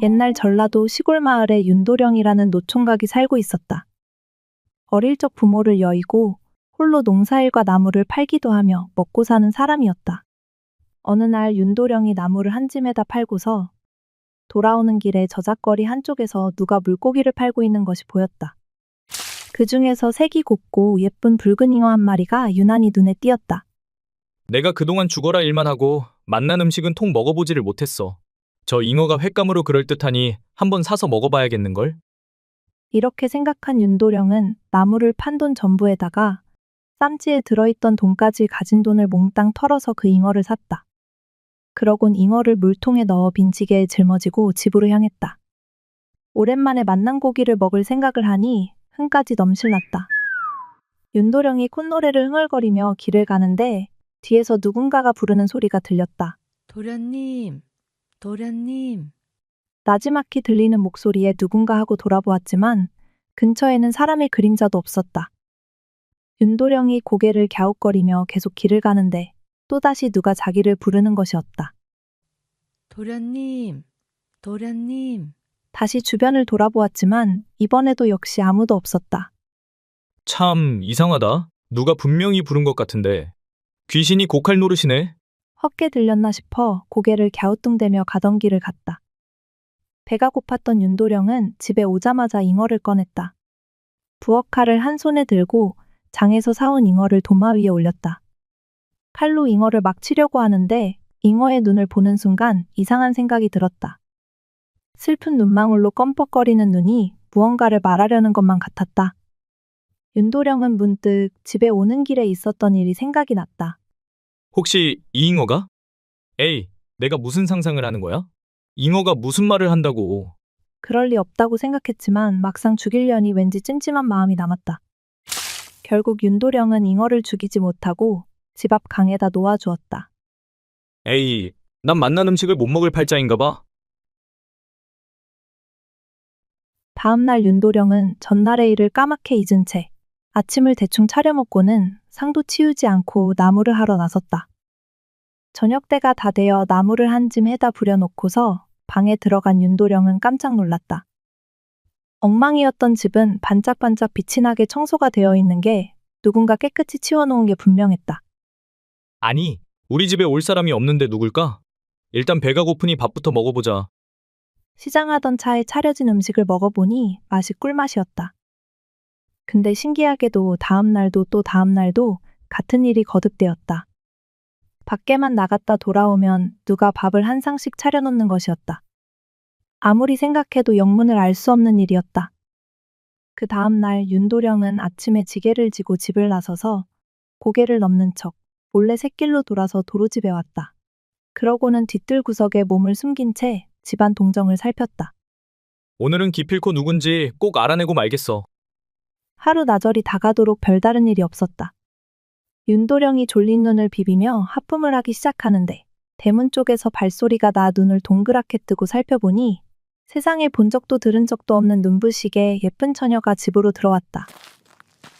옛날 전라도 시골 마을에 윤도령이라는 노총각이 살고 있었다. 어릴 적 부모를 여의고 홀로 농사일과 나무를 팔기도 하며 먹고 사는 사람이었다. 어느 날 윤도령이 나무를 한 짐에다 팔고서 돌아오는 길에 저작거리 한쪽에서 누가 물고기를 팔고 있는 것이 보였다. 그 중에서 색이 곱고 예쁜 붉은 잉어 한 마리가 유난히 눈에 띄었다. 내가 그동안 죽어라 일만 하고 맛난 음식은 통 먹어보지를 못했어. 저 잉어가 횟감으로 그럴듯하니 한번 사서 먹어봐야겠는걸? 이렇게 생각한 윤도령은 나무를 판 돈 전부에다가 쌈지에 들어있던 돈까지 가진 돈을 몽땅 털어서 그 잉어를 샀다. 그러곤 잉어를 물통에 넣어 빈지게에 짊어지고 집으로 향했다. 오랜만에 만난 고기를 먹을 생각을 하니 흥까지 넘실났다. 윤도령이 콧노래를 흥얼거리며 길을 가는데 뒤에서 누군가가 부르는 소리가 들렸다. 도련님, 도련님. 나지막히 들리는 목소리에 누군가 하고 돌아보았지만 근처에는 사람의 그림자도 없었다. 윤도령이 고개를 갸웃거리며 계속 길을 가는데 또다시 누가 자기를 부르는 것이었다. 도련님, 도련님. 다시 주변을 돌아보았지만 이번에도 역시 아무도 없었다. 참 이상하다. 누가 분명히 부른 것 같은데. 귀신이 고칼 노릇이네. 헛게 들렸나 싶어 고개를 갸우뚱대며 가던 길을 갔다. 배가 고팠던 윤도령은 집에 오자마자 잉어를 꺼냈다. 부엌 칼을 한 손에 들고 장에서 사온 잉어를 도마 위에 올렸다. 칼로 잉어를 막 치려고 하는데 잉어의 눈을 보는 순간 이상한 생각이 들었다. 슬픈 눈망울로 껌뻑거리는 눈이 무언가를 말하려는 것만 같았다. 윤도령은 문득 집에 오는 길에 있었던 일이 생각이 났다. 혹시 이 잉어가? 에이, 내가 무슨 상상을 하는 거야? 잉어가 무슨 말을 한다고. 그럴 리 없다고 생각했지만 막상 죽이려니 왠지 찜찜한 마음이 남았다. 결국 윤도령은 잉어를 죽이지 못하고 집 앞 강에다 놓아주었다. 에이, 난 맛난 음식을 못 먹을 팔자인가 봐. 다음날 윤도령은 전날의 일을 까맣게 잊은 채 아침을 대충 차려 먹고는 상도 치우지 않고 나무를 하러 나섰다. 저녁 때가 다 되어 나무를 한 짐 해다 부려놓고서 방에 들어간 윤도령은 깜짝 놀랐다. 엉망이었던 집은 반짝반짝 빛이 나게 청소가 되어 있는 게 누군가 깨끗이 치워놓은 게 분명했다. 아니, 우리 집에 올 사람이 없는데 누굴까? 일단 배가 고프니 밥부터 먹어보자. 시장하던 차에 차려진 음식을 먹어보니 맛이 꿀맛이었다. 근데 신기하게도 다음 날도 또 다음 날도 같은 일이 거듭되었다. 밖에만 나갔다 돌아오면 누가 밥을 한 상씩 차려놓는 것이었다. 아무리 생각해도 영문을 알 수 없는 일이었다. 그 다음 날 윤도령은 아침에 지게를 지고 집을 나서서 고개를 넘는 척 몰래 샛길로 돌아서 도로집에 왔다. 그러고는 뒤뜰 구석에 몸을 숨긴 채 집안 동정을 살폈다. 오늘은 기필코 누군지 꼭 알아내고 말겠어. 하루 나절이 다가도록 별다른 일이 없었다. 윤도령이 졸린 눈을 비비며 하품을 하기 시작하는데 대문 쪽에서 발소리가 나 눈을 동그랗게 뜨고 살펴보니 세상에 본 적도 들은 적도 없는 눈부시게 예쁜 처녀가 집으로 들어왔다.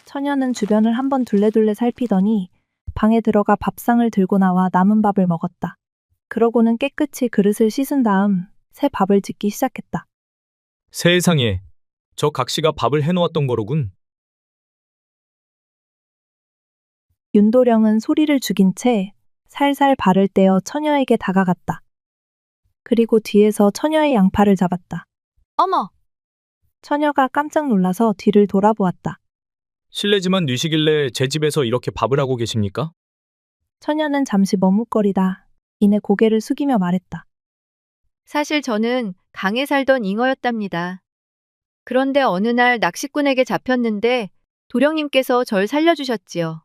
처녀는 주변을 한번 둘레둘레 살피더니 방에 들어가 밥상을 들고 나와 남은 밥을 먹었다. 그러고는 깨끗이 그릇을 씻은 다음 새 밥을 짓기 시작했다. 세상에, 저 각시가 밥을 해놓았던 거로군. 윤도령은 소리를 죽인 채 살살 발을 떼어 처녀에게 다가갔다. 그리고 뒤에서 처녀의 양팔을 잡았다. 어머! 처녀가 깜짝 놀라서 뒤를 돌아보았다. 실례지만 뉘시길래 제 집에서 이렇게 밥을 하고 계십니까? 처녀는 잠시 머뭇거리다 이내 고개를 숙이며 말했다. 사실 저는 강에 살던 잉어였답니다. 그런데 어느 날 낚시꾼에게 잡혔는데 도령님께서 절 살려주셨지요.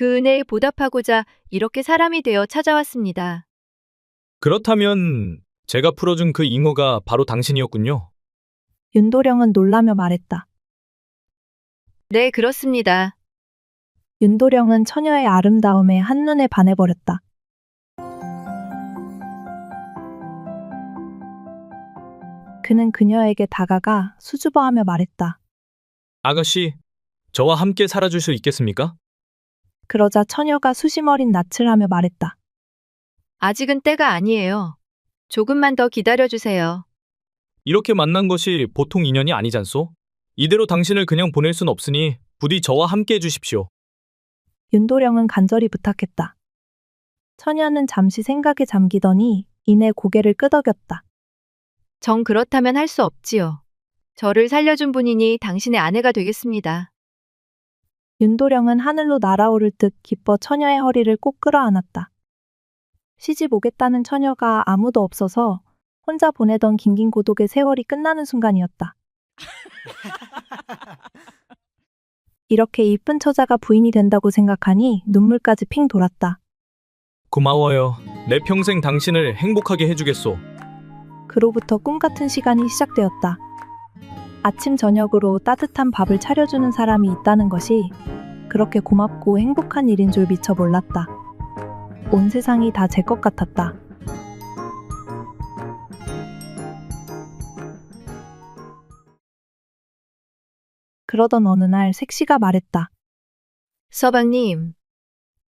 그 은혜에 보답하고자 이렇게 사람이 되어 찾아왔습니다. 그렇다면 제가 풀어준 그 잉어가 바로 당신이었군요. 윤도령은 놀라며 말했다. 네, 그렇습니다. 윤도령은 처녀의 아름다움에 한눈에 반해버렸다. 그는 그녀에게 다가가 수줍어하며 말했다. 아가씨, 저와 함께 살아줄 수 있겠습니까? 그러자 처녀가 수심 어린 낯을 하며 말했다. 아직은 때가 아니에요. 조금만 더 기다려주세요. 이렇게 만난 것이 보통 인연이 아니잖소? 이대로 당신을 그냥 보낼 순 없으니 부디 저와 함께 해주십시오. 윤도령은 간절히 부탁했다. 처녀는 잠시 생각에 잠기더니 이내 고개를 끄덕였다. 정 그렇다면 할 수 없지요. 저를 살려준 분이니 당신의 아내가 되겠습니다. 윤도령은 하늘로 날아오를 듯 기뻐 처녀의 허리를 꼭 끌어안았다. 시집 오겠다는 처녀가 아무도 없어서 혼자 보내던 긴긴 고독의 세월이 끝나는 순간이었다. 이렇게 이쁜 처자가 부인이 된다고 생각하니 눈물까지 핑 돌았다. 고마워요. 내 평생 당신을 행복하게 해주겠소. 그로부터 꿈 같은 시간이 시작되었다. 아침 저녁으로 따뜻한 밥을 차려주는 사람이 있다는 것이 그렇게 고맙고 행복한 일인 줄 미처 몰랐다. 온 세상이 다 제 것 같았다. 그러던 어느 날 색시가 말했다. 서방님,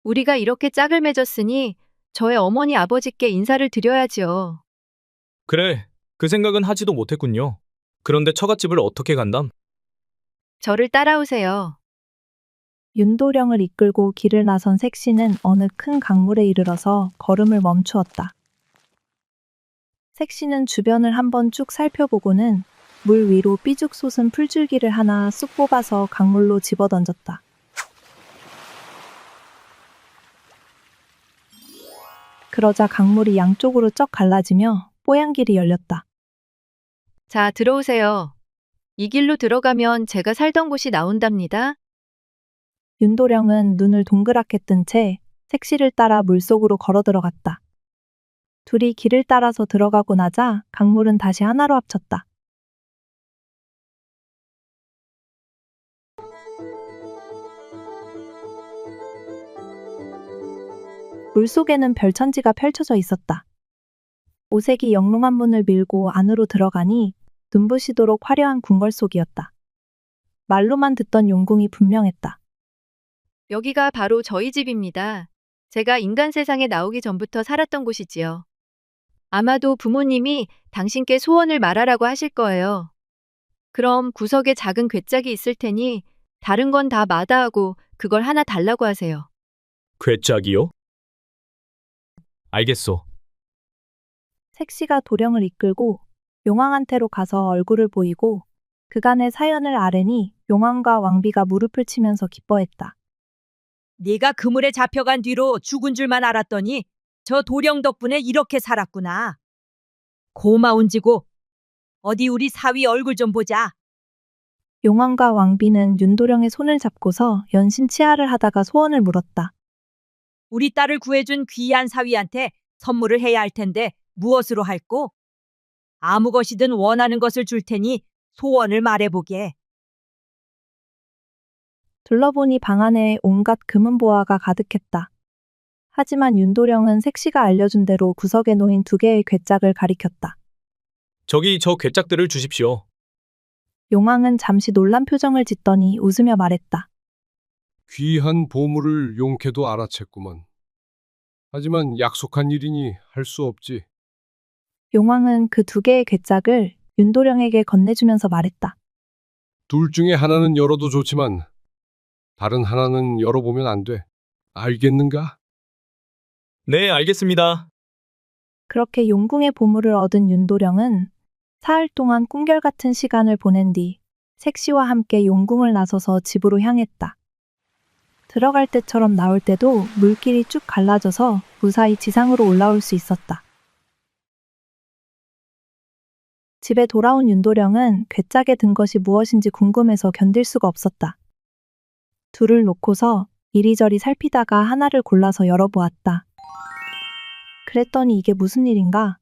우리가 이렇게 짝을 맺었으니 저의 어머니 아버지께 인사를 드려야지요. 그래, 그 생각은 하지도 못했군요. 그런데 처갓집을 어떻게 간담? 저를 따라오세요. 윤도령을 이끌고 길을 나선 색시는 어느 큰 강물에 이르러서 걸음을 멈추었다. 색시는 주변을 한번 쭉 살펴보고는 물 위로 삐죽 솟은 풀줄기를 하나 쑥 뽑아서 강물로 집어던졌다. 그러자 강물이 양쪽으로 쩍 갈라지며 뽀얀 길이 열렸다. 자, 들어오세요. 이 길로 들어가면 제가 살던 곳이 나온답니다. 윤도령은 눈을 동그랗게 뜬 채 색시를 따라 물속으로 걸어 들어갔다. 둘이 길을 따라서 들어가고 나자 강물은 다시 하나로 합쳤다. 물속에는 별천지가 펼쳐져 있었다. 오색이 영롱한 문을 밀고 안으로 들어가니 눈부시도록 화려한 궁궐 속이었다. 말로만 듣던 용궁이 분명했다. 여기가 바로 저희 집입니다. 제가 인간 세상에 나오기 전부터 살았던 곳이지요. 아마도 부모님이 당신께 소원을 말하라고 하실 거예요. 그럼 구석에 작은 괴짝이 있을 테니 다른 건 다 마다하고 그걸 하나 달라고 하세요. 괴짝이요? 알겠소. 색시가 도령을 이끌고 용왕한테로 가서 얼굴을 보이고 그간의 사연을 아뢰니 용왕과 왕비가 무릎을 치면서 기뻐했다. 네가 그물에 잡혀간 뒤로 죽은 줄만 알았더니 저 도령 덕분에 이렇게 살았구나. 고마운 지고 어디 우리 사위 얼굴 좀 보자. 용왕과 왕비는 윤도령의 손을 잡고서 연신 치하를 하다가 소원을 물었다. 우리 딸을 구해준 귀한 사위한테 선물을 해야 할 텐데 무엇으로 할꼬? 아무 것이든 원하는 것을 줄 테니 소원을 말해보게. 둘러보니 방 안에 온갖 금은보화가 가득했다. 하지만 윤도령은 색시가 알려준 대로 구석에 놓인 두 개의 괴짝을 가리켰다. 저기 저 괴짝들을 주십시오. 용왕은 잠시 놀란 표정을 짓더니 웃으며 말했다. 귀한 보물을 용케도 알아챘구먼. 하지만 약속한 일이니 할 수 없지. 용왕은 그 두 개의 괴짝을 윤도령에게 건네주면서 말했다. 둘 중에 하나는 열어도 좋지만 다른 하나는 열어보면 안 돼. 알겠는가? 네, 알겠습니다. 그렇게 용궁의 보물을 얻은 윤도령은 사흘 동안 꿈결 같은 시간을 보낸 뒤 색시와 함께 용궁을 나서서 집으로 향했다. 들어갈 때처럼 나올 때도 물길이 쭉 갈라져서 무사히 지상으로 올라올 수 있었다. 집에 돌아온 윤도령은 괴짝에 든 것이 무엇인지 궁금해서 견딜 수가 없었다. 둘을 놓고서 이리저리 살피다가 하나를 골라서 열어보았다. 그랬더니 이게 무슨 일인가?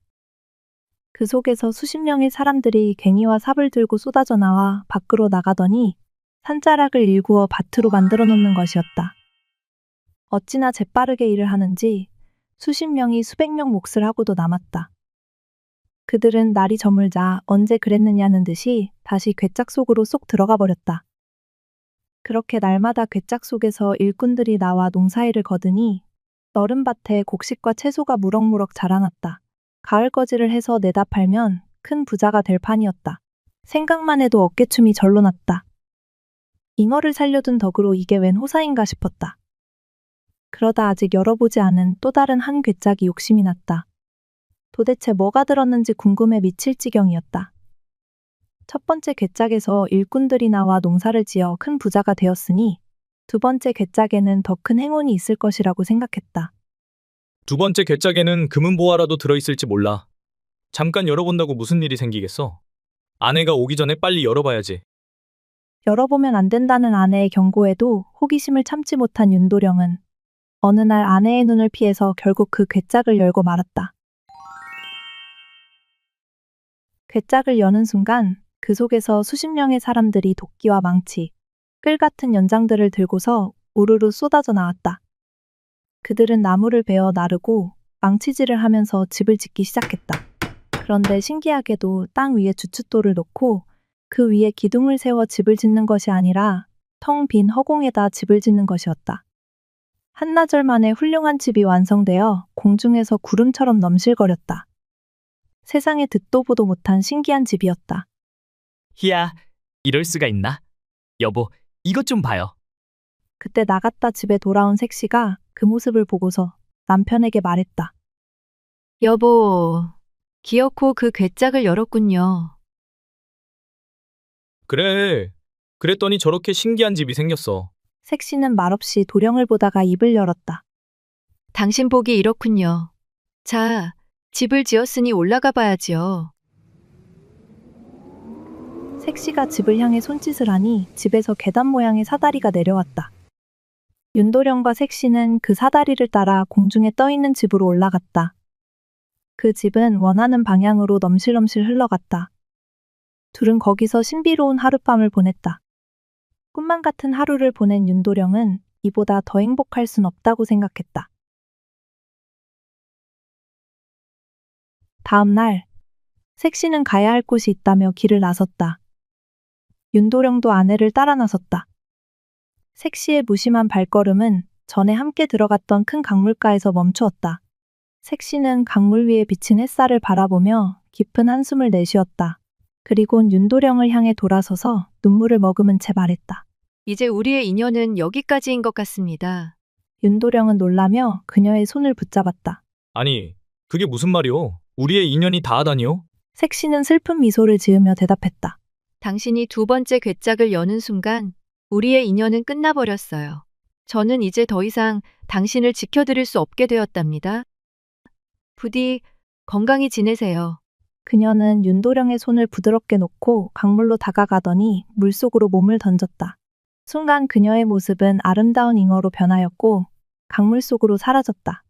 그 속에서 수십 명의 사람들이 괭이와 삽을 들고 쏟아져 나와 밖으로 나가더니 산자락을 일구어 밭으로 만들어 놓는 것이었다. 어찌나 재빠르게 일을 하는지 수십 명이 수백 명 몫을 하고도 남았다. 그들은 날이 저물자 언제 그랬느냐는 듯이 다시 괴짝 속으로 쏙 들어가 버렸다. 그렇게 날마다 괴짝 속에서 일꾼들이 나와 농사일을 거드니 너른 밭에 곡식과 채소가 무럭무럭 자라났다. 가을 거지를 해서 내다 팔면 큰 부자가 될 판이었다. 생각만 해도 어깨춤이 절로 났다. 잉어를 살려둔 덕으로 이게 웬 호사인가 싶었다. 그러다 아직 열어보지 않은 또 다른 한 괴짝이 욕심이 났다. 도대체 뭐가 들었는지 궁금해 미칠 지경이었다. 첫 번째 괴짝에서 일꾼들이 나와 농사를 지어 큰 부자가 되었으니 두 번째 괴짝에는 더 큰 행운이 있을 것이라고 생각했다. 두 번째 괴짝에는 금은보화라도 들어있을지 몰라. 잠깐 열어본다고 무슨 일이 생기겠어? 아내가 오기 전에 빨리 열어봐야지. 열어보면 안 된다는 아내의 경고에도 호기심을 참지 못한 윤도령은 어느 날 아내의 눈을 피해서 결국 그 괴짝을 열고 말았다. 괴짝을 여는 순간 그 속에서 수십 명의 사람들이 도끼와 망치, 끌 같은 연장들을 들고서 우르르 쏟아져 나왔다. 그들은 나무를 베어 나르고 망치질을 하면서 집을 짓기 시작했다. 그런데 신기하게도 땅 위에 주춧돌을 놓고 그 위에 기둥을 세워 집을 짓는 것이 아니라 텅 빈 허공에다 집을 짓는 것이었다. 한나절 만에 훌륭한 집이 완성되어 공중에서 구름처럼 넘실거렸다. 세상에 듣도 보도 못한 신기한 집이었다. 희야, 이럴 수가 있나? 여보, 이것 좀 봐요. 그때 나갔다 집에 돌아온 색시가 그 모습을 보고서 남편에게 말했다. 여보, 기어코 그 괴짝을 열었군요. 그래. 그랬더니 저렇게 신기한 집이 생겼어. 색시는 말없이 도령을 보다가 입을 열었다. 당신 복이 이렇군요. 자, 집을 지었으니 올라가 봐야지요. 색시가 집을 향해 손짓을 하니 집에서 계단 모양의 사다리가 내려왔다. 윤도령과 색시는 그 사다리를 따라 공중에 떠 있는 집으로 올라갔다. 그 집은 원하는 방향으로 넘실넘실 흘러갔다. 둘은 거기서 신비로운 하룻밤을 보냈다. 꿈만 같은 하루를 보낸 윤도령은 이보다 더 행복할 순 없다고 생각했다. 다음 날, 색시는 가야 할 곳이 있다며 길을 나섰다. 윤도령도 아내를 따라 나섰다. 색시의 무심한 발걸음은 전에 함께 들어갔던 큰 강물가에서 멈추었다. 색시는 강물 위에 비친 햇살을 바라보며 깊은 한숨을 내쉬었다. 그리곤 윤도령을 향해 돌아서서 눈물을 머금은 채 말했다. 이제 우리의 인연은 여기까지인 것 같습니다. 윤도령은 놀라며 그녀의 손을 붙잡았다. 아니, 그게 무슨 말이오? 우리의 인연이 다 하다니요? 색시는 슬픈 미소를 지으며 대답했다. 당신이 두 번째 괴짝을 여는 순간 우리의 인연은 끝나버렸어요. 저는 이제 더 이상 당신을 지켜드릴 수 없게 되었답니다. 부디 건강히 지내세요. 그녀는 윤도령의 손을 부드럽게 놓고 강물로 다가가더니 물속으로 몸을 던졌다. 순간 그녀의 모습은 아름다운 잉어로 변하였고 강물 속으로 사라졌다.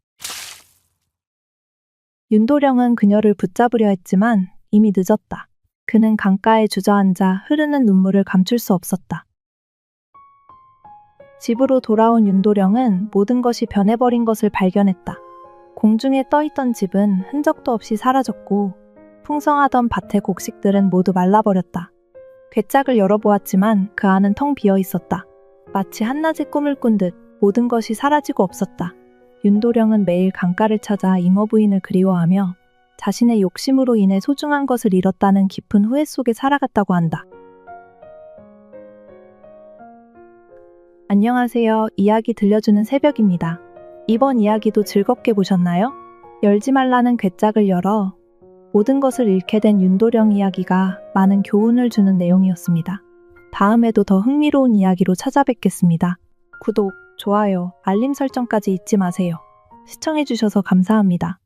윤도령은 그녀를 붙잡으려 했지만 이미 늦었다. 그는 강가에 주저앉아 흐르는 눈물을 감출 수 없었다. 집으로 돌아온 윤도령은 모든 것이 변해버린 것을 발견했다. 공중에 떠있던 집은 흔적도 없이 사라졌고 풍성하던 밭의 곡식들은 모두 말라버렸다. 괴짝을 열어보았지만 그 안은 텅 비어 있었다. 마치 한낮의 꿈을 꾼 듯 모든 것이 사라지고 없었다. 윤도령은 매일 강가를 찾아 잉어 부인을 그리워하며 자신의 욕심으로 인해 소중한 것을 잃었다는 깊은 후회 속에 살아갔다고 한다. 안녕하세요. 이야기 들려주는 새벽입니다. 이번 이야기도 즐겁게 보셨나요? 열지 말라는 괴짝을 열어 모든 것을 잃게 된 윤도령 이야기가 많은 교훈을 주는 내용이었습니다. 다음에도 더 흥미로운 이야기로 찾아뵙겠습니다. 구독, 좋아요, 알림 설정까지 잊지 마세요. 시청해주셔서 감사합니다.